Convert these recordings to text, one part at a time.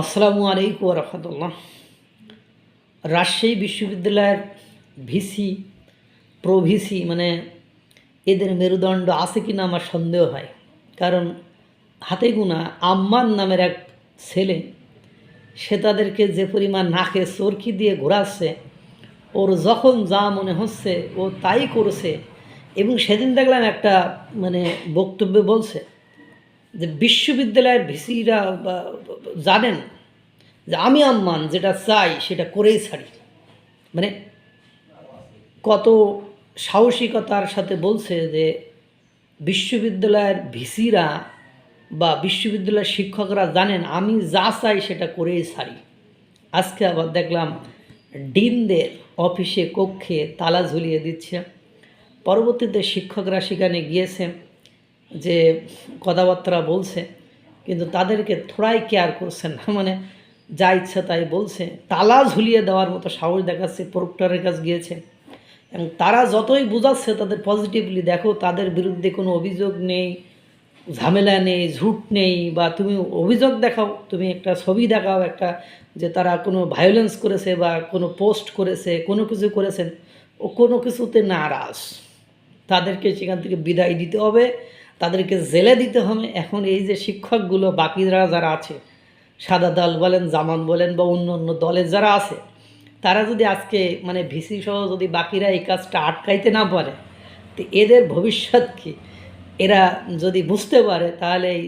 আসসালামু আলাইকুম রহমতুল্লাহ। রাজশাহী বিশ্ববিদ্যালয়ের ভিসি প্রভিসি মানে এদের মেরুদণ্ড আছে কি না আমার সন্দেহ হয়। কারণ হাতে গোনা আম্মান নামের এক ছেলে, সে তাদেরকে যে পরিমাণ নাকে চরকি দিয়ে ঘোরাচ্ছে, ওর যখন যা মনে হচ্ছে ও তাই করছে এবং সেদিন দেখলাম একটা মানে বক্তব্য বলছে যে বিশ্ববিদ্যালয়ের ভিসিরা জানেন যে আমি আম্মান যেটা চাই সেটা করেই ছাড়ি। মানে কত সাহসিকতার সাথে বলছে যে বিশ্ববিদ্যালয়ের ভিসিরা বা বিশ্ববিদ্যালয়ের শিক্ষকরা জানেন আমি যা চাই সেটা করেই ছাড়ি। আজকে আবার দেখলাম ডিনদের অফিসে কক্ষে তালা ঝুলিয়ে দিচ্ছে। পরবর্তীতে শিক্ষকরা সেখানে গিয়েছে। যে কথাবার্তা বলছে, কিন্তু তাদেরকে থোড়াই কেয়ার করছেন না। মানে যা ইচ্ছা তাই বলছে। তালা ঝুলিয়ে দেওয়ার মতো সাহস দেখাচ্ছে প্রক্টরের কাছে গিয়েছে। এবং তারা যতই বোঝাচ্ছে, তাদের পজিটিভলি দেখো, তাদের বিরুদ্ধে কোনো অভিযোগ নেই, ঝামেলা নেই, ঝুট নেই, বা তুমি অভিযোগ দেখাও, তুমি একটা ছবি দেখাও, একটা যে তারা কোনো ভায়োলেন্স করেছে বা কোনো পোস্ট করেছে, কোনো কিছু করেছেন, ও কোনো কিছুতে নারাজ। তাদেরকে সেখান থেকে বিদায় দিতে হবে। তাদেরকে জেলে দিতে হবে। এখন এই যে শিক্ষকগুলো, বাকিরা যারা আছে, সাদা দল বলেন, জামান বলেন বা অন্য অন্য দলের যারা আছে, তারা যদি আজকে মানে ভিসি সহ যদি বাকিরা এই কাজটা আটকাইতে না পারে, তো এদের ভবিষ্যৎ কি? এরা যদি বুঝতে পারে, তাহলে এই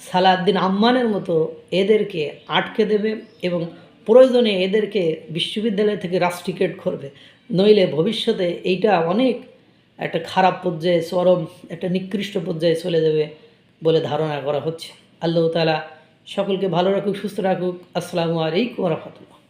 সালাউদ্দিন আম্মানের মতো এদেরকে আটকে দেবে এবং প্রয়োজনে এদেরকে বিশ্ববিদ্যালয় থেকে রাস্ট্রিকেট করবে। নইলে ভবিষ্যতে এইটা অনেক একটা খারাপ পর্যায়ে, চরম একটা নিকৃষ্ট পর্যায়ে চলে যাবে বলে ধারণা করা হচ্ছে। আল্লাহ তালা সকলকে ভালো রাখুক, সুস্থ রাখুক। আসসালামু আলাইকুম রহমতুল্লাহ।